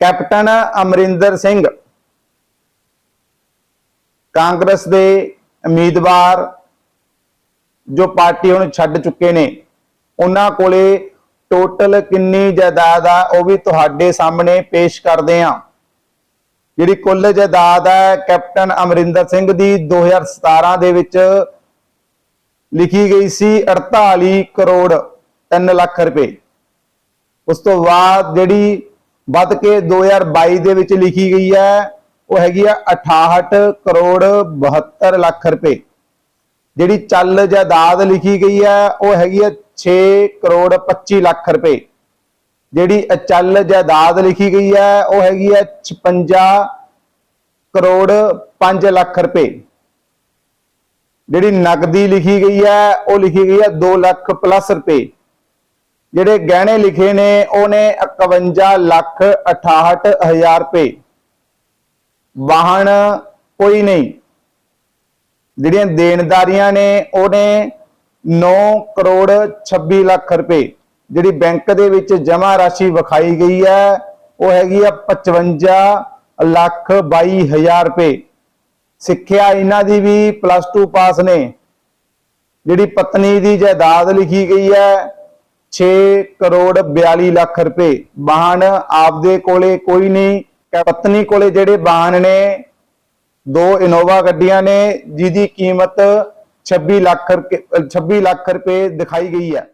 Captain Amarinder Singh. Congress ਦੇ ਉਮੀਦਵਾਰ ਜੋ ਪਾਰਟੀ ਹੁਣ ਛੱਡ ਚੁੱਕੇ ਨੇ, ਉਹਨਾਂ ਕੋਲੇ ਟੋਟਲ ਕਿੰਨੀ ਜਾਇਦਾਦ ਆ, ਉਹ ਵੀ ਤੁਹਾਡੇ ਸਾਹਮਣੇ ਪੇਸ਼ ਕਰਦੇ ਆ ਜਿਹੜੀ ਕੁੱਲ ਜਾਇਦਾਦ ਹੈ ਕੈਪਟਨ ਅਮਰਿੰਦਰ ਸਿੰਘ ਦੀ 2017 ਦੇ ਵਿੱਚ ਲਿਖੀ ਗਈ ਸੀ 48 ਕਰੋੜ 3 ਲੱਖ ਰੁਪਏ। ਉਸ ਤੋਂ ਬਾਅਦ ਜਿਹੜੀ ਵੱਧ ਕੇ 2022 ਦੇ ਵਿੱਚ ਲਿਖੀ ਗਈ ਹੈ। ਉਹ ਹੈਗੀ ਆ 68 ਕਰੋੜ 72 ਲੱਖ ਰੁਪਏ। ਜਿਹੜੀ ਚੱਲ ਜਾਇਦਾਦ ਲਿਖੀ ਗਈ ਹੈ, ਉਹ ਹੈਗੀ ਆ 6 ਕਰੋੜ 25 ਲੱਖ ਰੁਪਏ। ਜਿਹੜੀ ਅਚਲ ਜਾਇਦਾਦ ਲਿਖੀ ਗਈ ਹੈ, ਉਹ ਹੈਗੀ ਹੈ 56 ਕਰੋੜ 5 ਲੱਖ ਰੁਪਏ। ਜਿਹੜੀ ਨਕਦੀ ਲਿਖੀ ਗਈ ਹੈ, ਉਹ ਲਿਖੀ ਗਈ ਹੈ 2 ਲੱਖ ਪਲੱਸ ਰੁਪਏ। ਜਿਹੜੇ ਗਹਿਣੇ ਲਿਖੇ ਨੇ, ਉਹਨੇ 51 ਲੱਖ 68 ਹਜ਼ਾਰ ਰੁਪਏ। ਵਾਹਨ ਕੋਈ ਨਹੀਂ। ਜਿਹੜੀਆਂ ਦੇਣਦਾਰੀਆਂ ਨੇ, ਉਹਨੇ 9 ਕਰੋੜ 26 ਲੱਖ ਰੁਪਏ। ਜਿਹੜੀ ਬੈਂਕ ਦੇ ਵਿੱਚ ਜਮ੍ਹਾਂ ਰਾਸ਼ੀ ਵਿਖਾਈ ਗਈ ਹੈ, ਉਹ ਹੈਗੀ ਆ 55 ਲੱਖ 22 ਹਜ਼ਾਰ ਰੁਪਏ। ਸਿੱਖਿਆ ਇਹਨਾਂ ਦੀ ਵੀ ਪਲੱਸ 2 ਪਾਸ ਨੇ। ਜਿਹੜੀ ਪਤਨੀ ਦੀ ਜਾਇਦਾਦ ਲਿਖੀ ਗਈ ਹੈ 6 ਕਰੋੜ 42 ਲੱਖ ਰੁਪਏ। ਵਾਹਨ ਆਪਦੇ ਕੋਲੇ ਕੋਈ ਨਹੀਂ ਪਤਨੀ ਕੋਲੇ ਜਿਹੜੇ ਵਾਹਨ ਨੇ, ਦੋ ਇਨੋਵਾ ਗੱਡੀਆਂ ਨੇ, ਜਿਹਦੀ ਕੀਮਤ 26 ਲੱਖ ਰੁਪਏ 26 ਲੱਖ ਰੁਪਏ ਦਿਖਾਈ ਗਈ ਹੈ।